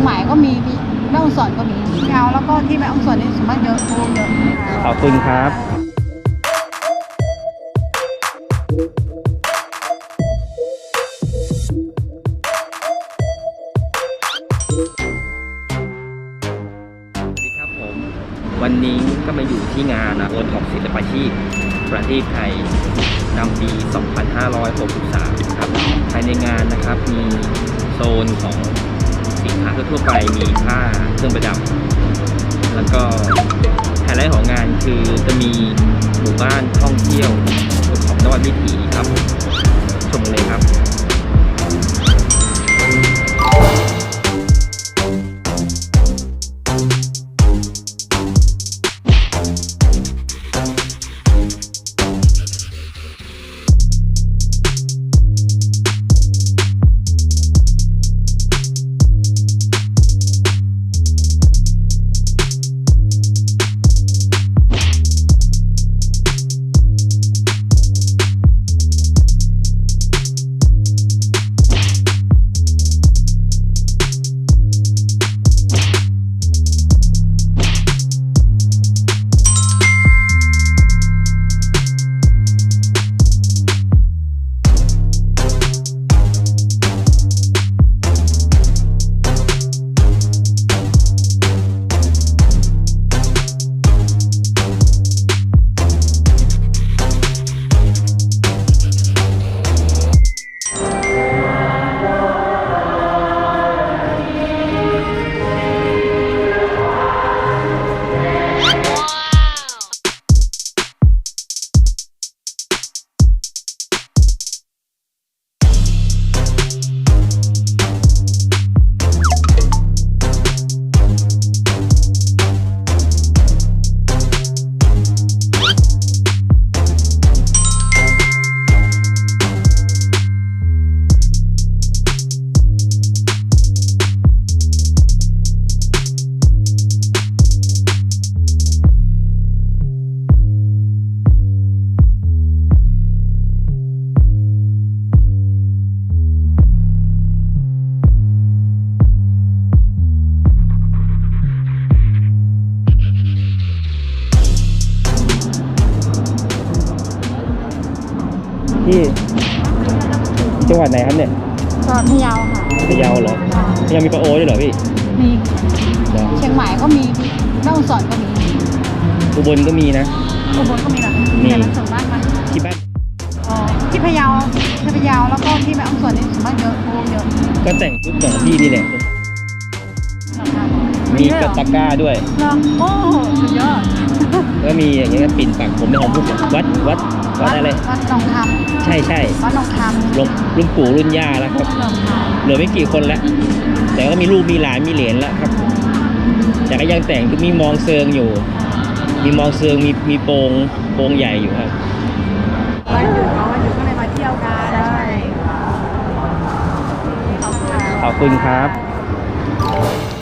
งใหม่ก็มีมีแม่ฮ่องสอนก็มียาวแล้วก็ที่แม่ฮ่องสอนนี่ส่วนมากเยอะเยอะขอบคุณครับสวัสดีครับผมวันนี้ก็มาอยู่ที่งานนะโอท็อปศิลปาชีพ ประเทศไทยนำปี 2563 ครับ ภายในงานนะครับมีโซนของ สินค้าทั่วไปมีผ้าเครื่องประดับ แล้วก็ไฮไลท์ของงานคือจะมีหมู่บ้านท่องเที่ยว ที่จังหวัดไหนครับเนี่ยก็พะเยาค่ะพะเยาเหรอพะเยามีปลาโอด้วยเหรอพี่มีเหรอเชียงใหม่ก็มีแม่ฮ่องสอนก็มีอุบลก็มีนะอุบลก็มีเหรอมีแต่มันส่วนมากมันที่บ้านอ๋อที่พะเยาที่พะเยาแล้วก็ที่แม่ฮ่องสอนนี่ส่วนมากเยอะเยอะก็แต่งชุดของพี่นี่แหละมีด้วยกเหรระอตะกร้าด้วยเหรอโอ้สุดยอด ก็มีอย่างเงี้ยปิ่นปักผมในของพวกวัดวัดวัดอะไรวัดหนองคใช่ใช่ำวัดหนองคำหลวงรุ่นปู่รุ่นย่าแล้วครับหนองคเหลือไม่กี่คนแล้ว แต่ก็มีลูกมีหลานมีเหลนแล้วครับ แต่ก็ยังแต่งมีมองเซิงอยู่ มีมองเซิงมีมีโปงโปงใหญ่อยู่ครับำวันหยุดเขาวันหยุดก็เลยมาเที่ยวกันใช่ขอบคุณครับ